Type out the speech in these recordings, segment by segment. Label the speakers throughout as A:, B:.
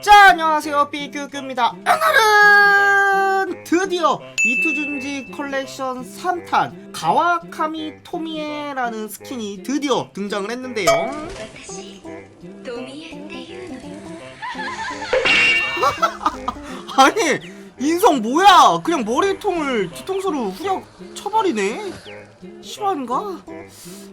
A: 자 안녕하세요. 비큐큐입니다. 오늘은 드디어 이투준지 컬렉션 3탄 가와카미 토미에라는 스킨이 드디어 등장을 했는데요. 아니 인성 뭐야? 그냥 머리통을 뒤통수로 후려 쳐버리네? 실화인가?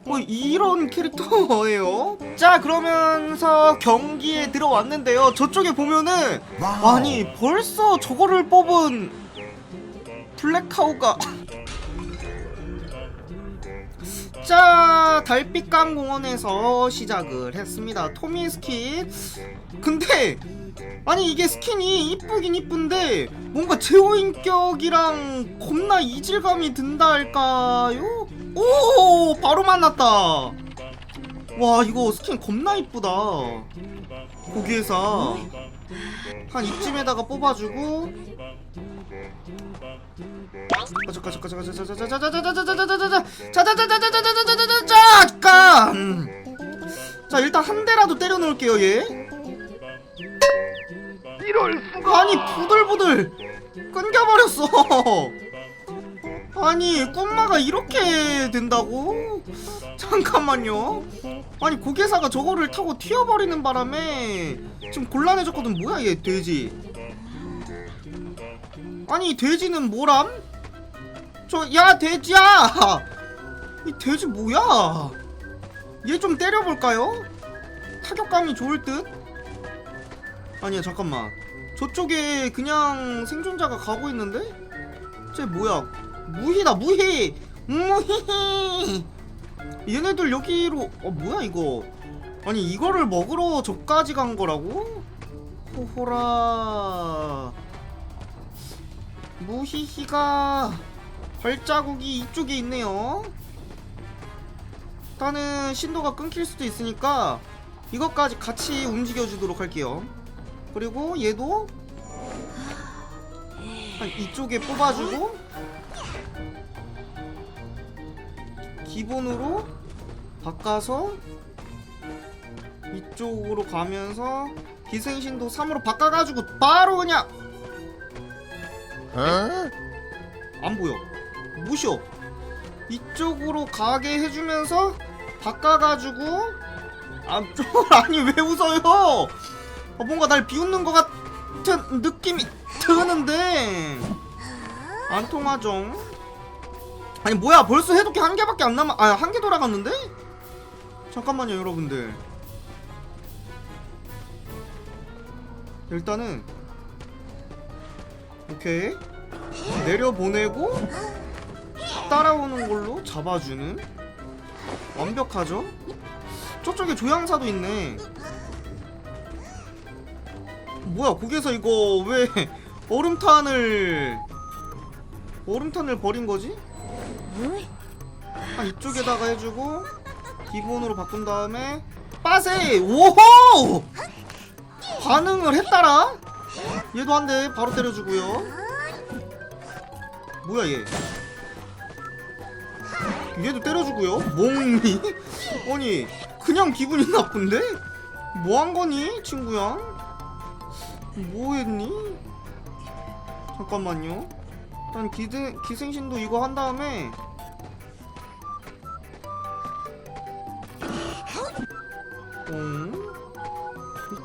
A: 뭐 이런 캐릭터예요. 자 그러면서 경기에 들어왔는데요. 저쪽에 보면은 아니 벌써 저거를 뽑은 블랙카우가. 자 달빛강 공원에서 시작을 했습니다. 토미 스킨 근데 아니 이게 스킨이 이쁘긴 이쁜데 뭔가 제호인격이랑 겁나 이질감이 든다 할까요? 오 바로 만났다 와 이거 스킨 겁나 이쁘다 고기회사 한 이쯤에다가 뽑아주고 가자 가자 가자 가자 가자 가자 가자 가자 잠깐 자 일단 한 대라도 때려 놓을게요 얘
B: 이럴 수가
A: 아니 부들부들 끊겨버렸어 아니 꿈마가 이렇게 된다고? 잠깐만요 아니 고개사가 저거를 타고 튀어버리는 바람에 지금 곤란해졌거든 뭐야 얘 돼지 아니 이 돼지는 뭐람? 저 야 돼지야 이 돼지 뭐야 얘 좀 때려볼까요? 타격감이 좋을 듯? 아니야 잠깐만. 저쪽에 그냥 생존자가 가고 있는데? 쟤 뭐야? 무희다 무희! 무희! 얘네들 여기로 어 뭐야 이거? 아니 이거를 먹으러 저까지 간 거라고? 호호라. 무히히가 발자국이 이쪽에 있네요. 일단은 신도가 끊길 수도 있으니까 이것까지 같이 움직여 주도록 할게요 그리고 얘도 한 이쪽에 뽑아주고 기본으로 바꿔서 이쪽으로 가면서 기생신도 3으로 바꿔가지고 바로 그냥 안 보여. 무시어 이쪽으로 가게 해주면서 바꿔가지고 아, 좀, 아니 왜 웃어요 어, 뭔가 날 비웃는 것 같은 느낌이 드는데. 안 통하죠. 아니 뭐야 벌써 해독기 한 개밖에 안 남아 아 한 개 돌아갔는데? 잠깐만요 여러분들. 일단은 오케이. 내려보내고 따라오는 걸로 잡아주는. 완벽하죠? 저쪽에 조향사도 있네 뭐야 거기서 이거 왜 얼음탄을 얼음탄을 버린 거지? 한 이쪽에다가 해주고 기본으로 바꾼 다음에 빠세 오호! 반응을 했다라? 얘도 한 대 바로 때려주고요. 뭐야 얘? 얘도 때려주고요? 몽니 아니 그냥 기분이 나쁜데? 뭐 한 거니 친구야 뭐 했니? 잠깐만요. 일단 기생, 기생신도 이거 한 다음에 음,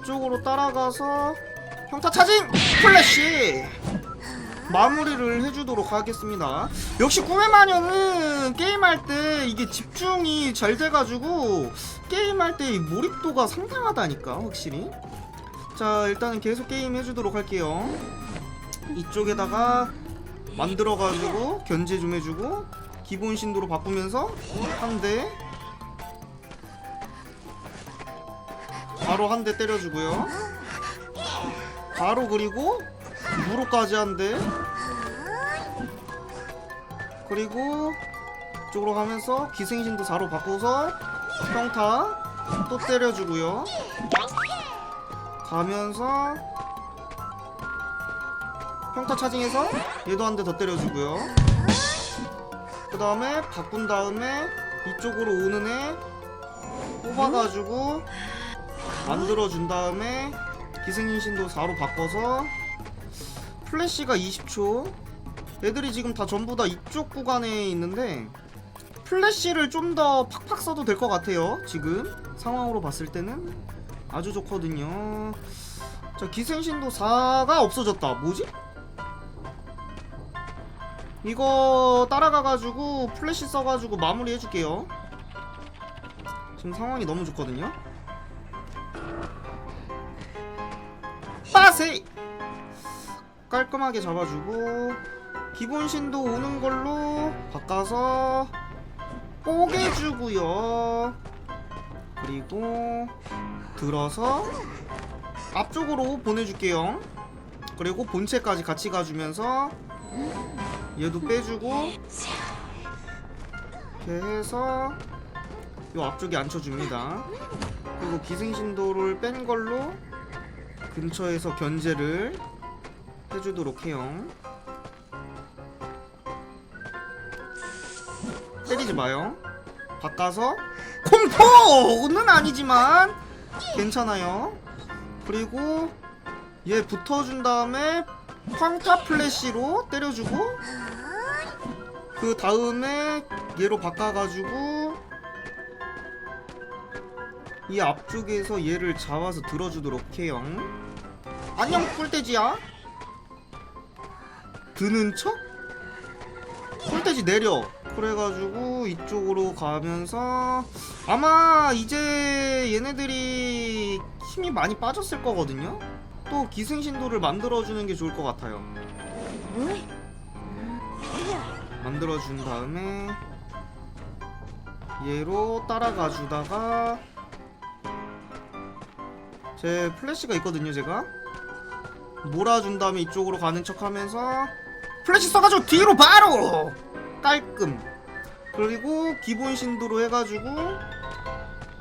A: 이쪽으로 따라가서 평타 차징! 플래시! 마무리를 해주도록 하겠습니다. 역시 꿈의 마녀는 게임할 때 이게 집중이 잘 돼가지고 게임할 때이 몰입도가 상당하다니까 확실히. 자 일단은 계속 게임 해주도록 할게요. 이쪽에다가 만들어가지고 견제 좀 해주고 기본 신도로 바꾸면서 한 대 바로 한 대 때려주고요. 바로 그리고 무로까지 한 대. 그리고 이쪽으로 가면서 기생신도 4로 바꿔서 평타 또 때려주고요. 가면서 평타 차징해서 얘도 한 대 더 때려주고요. 그 다음에 바꾼 다음에 이쪽으로 오는 애 뽑아가지고 만들어준 다음에 기생신도 4로 바꿔서 플래시가 20초. 애들이 지금 다 전부 다 이쪽 구간에 있는데 플래시를 좀 더 팍팍 써도 될 것 같아요 지금. 상황으로 봤을 때는 아주 좋거든요. 자 기생신도 4가 없어졌다. 뭐지? 이거 따라가가지고 플래시 써가지고 마무리 해줄게요. 지금 상황이 너무 좋거든요. 빠세! 깔끔하게 잡아주고 기본 신도 오는 걸로 바꿔서 뽀개주고요. 그리고 들어서 앞쪽으로 보내줄게요. 그리고 본체까지 같이 가주면서 얘도 빼주고 이렇게 해서 요 앞쪽에 앉혀줍니다. 그리고 기생신도를 뺀 걸로 근처에서 견제를 해주도록 해요. 때리지 마요. 바꿔서 공포는 아니지만 괜찮아요. 그리고 얘 붙어준 다음에 황타 플래시로 때려주고 그 다음에 얘로 바꿔가지고 이 앞쪽에서 얘를 잡아서 들어주도록 해요. 안녕 꿀돼지야. 드는 척? 꿀돼지 내려 그래가지고 이쪽으로 가면서 아마 이제 얘네들이 힘이 많이 빠졌을 거거든요. 또 기생신도를 만들어주는 게 좋을 것 같아요. 만들어준 다음에 얘로 따라가 주다가 제 플래시가 있거든요 제가. 몰아준 다음에 이쪽으로 가는 척 하면서 플래시 써가지고 뒤로 바로 깔끔. 그리고 기본 신도로 해가지고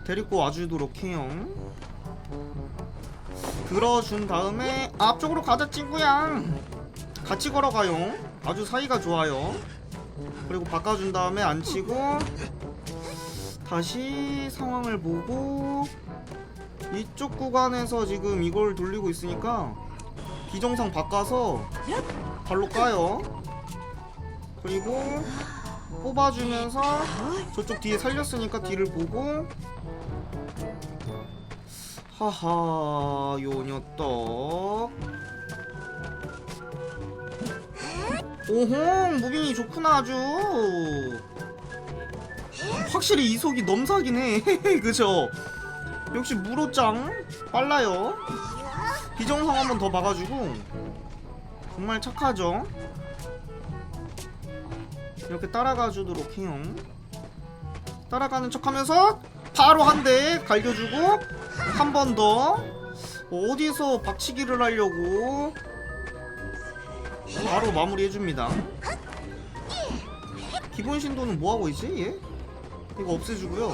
A: 데리고 와주도록 해요. 들어준 다음에 앞쪽으로 가자 친구야. 같이 걸어가요. 아주 사이가 좋아요. 그리고 바꿔준 다음에 앉히고 다시 상황을 보고 이쪽 구간에서 지금 이걸 돌리고 있으니까 비정상 바꿔서 발로 까요 그리고 뽑아주면서 저쪽 뒤에 살렸으니까 뒤를 보고. 하하 요녀떡 오홍 무빙이 좋구나 아주. 확실히 이속이 넘사긴 해. 그죠? 역시 무로짱 빨라요. 비정상 한번 더 봐가지고. 정말 착하죠 이렇게 따라가 주도록 해요. 따라가는 척 하면서 바로 한 대 갈겨주고 한 번 더. 어디서 박치기를 하려고? 바로 마무리 해줍니다. 기본 신도는 뭐하고 있지 얘? 이거 없애주고요.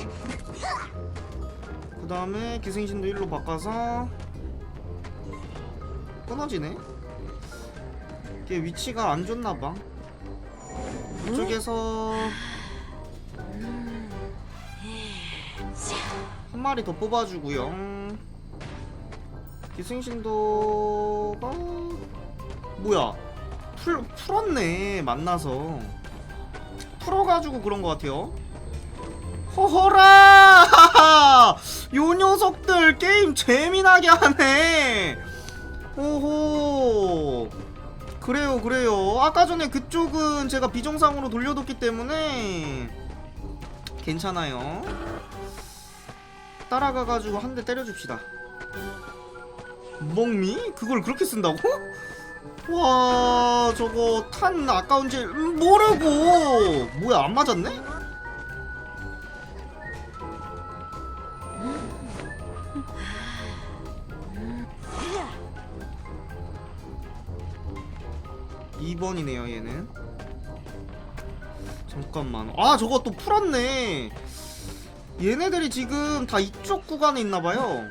A: 그 다음에 기생신도 1로 바꿔서 끊어지네. 이게 위치가 안 좋나봐 이쪽에서 한 마리 더 뽑아주고요. 기생신도가 뭐야? 풀, 풀었네 만나서. 풀어가지고 그런 것 같아요. 허허라! 요 녀석들 게임 재미나게 하네! 오호 그래요 그래요 아까 전에 그쪽은 제가 비정상으로 돌려뒀기 때문에 괜찮아요 따라가가지고 한 대 때려줍시다 먹미? 그걸 그렇게 쓴다고? 와 저거 탄 아까운지 모르고 뭐야 안 맞았네? 이번이네요 얘는. 잠깐만. 아 저거 또 풀었네. 얘네들이 지금 다 이쪽 구간에 있나봐요.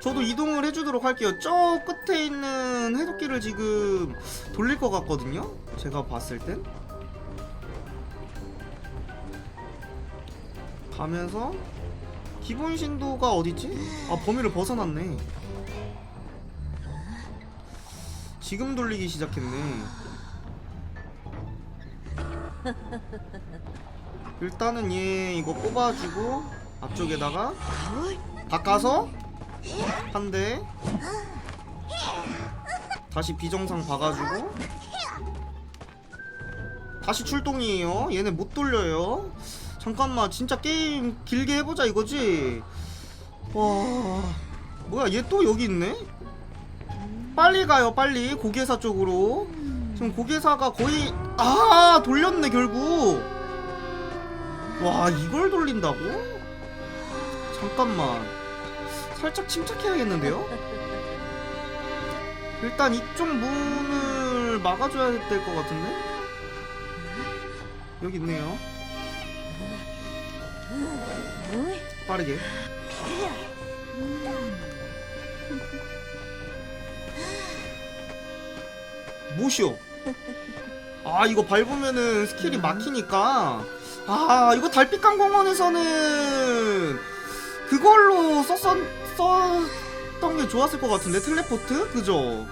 A: 저도 이동을 해주도록 할게요. 저 끝에 있는 해독기를 지금 돌릴 것 같거든요? 제가 봤을 땐. 가면서 기본 신도가 어디지? 아 범위를 벗어났네 지금 돌리기 시작했네. 일단은 얘 이거 뽑아주고 앞쪽에다가 바꿔서 한 대. 다시 비정상 봐가지고. 다시 출동이에요. 얘네 못 돌려요. 잠깐만 진짜 게임 길게 해보자 이거지? 와 뭐야 얘 또 여기 있네 빨리 가요 빨리. 고개사 쪽으로. 지금 고개사가 거의 아 돌렸네 결국. 와 이걸 돌린다고? 잠깐만. 살짝 침착해야겠는데요? 일단 이쪽 문을 막아줘야 될 것 같은데? 여기 있네요. 빠르게 뭐시오? 아 이거 밟으면은 스킬이 막히니까. 아 이거 달빛 강 공원에서는 그걸로 썼었 썼던 게 좋았을 것 같은데 텔레포트? 그죠?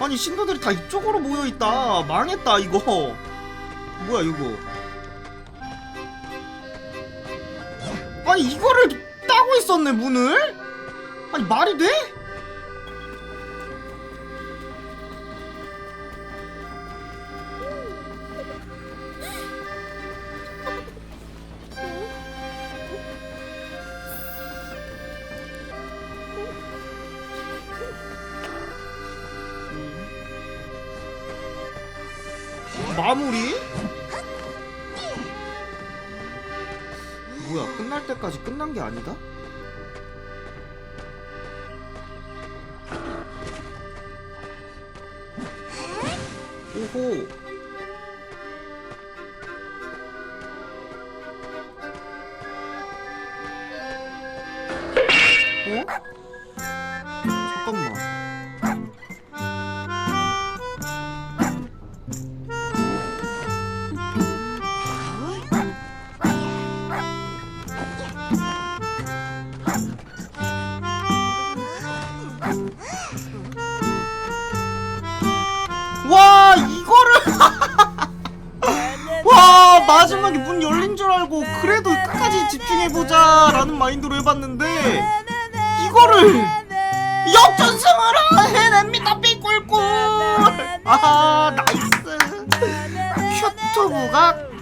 A: 아니 신도들이 다 이쪽으로 모여 있다. 망했다 이거. 뭐야 이거? 아니 이거를 따고 있었네 문을? 아니 말이 돼? 뭐야 끝날 때까지 끝난 게 아니다? 오호 집중해보자 라는 마인드로 해봤는데 이거를 역전승을 해냅니다 삐꿀꿀 아 나이스 큐투브가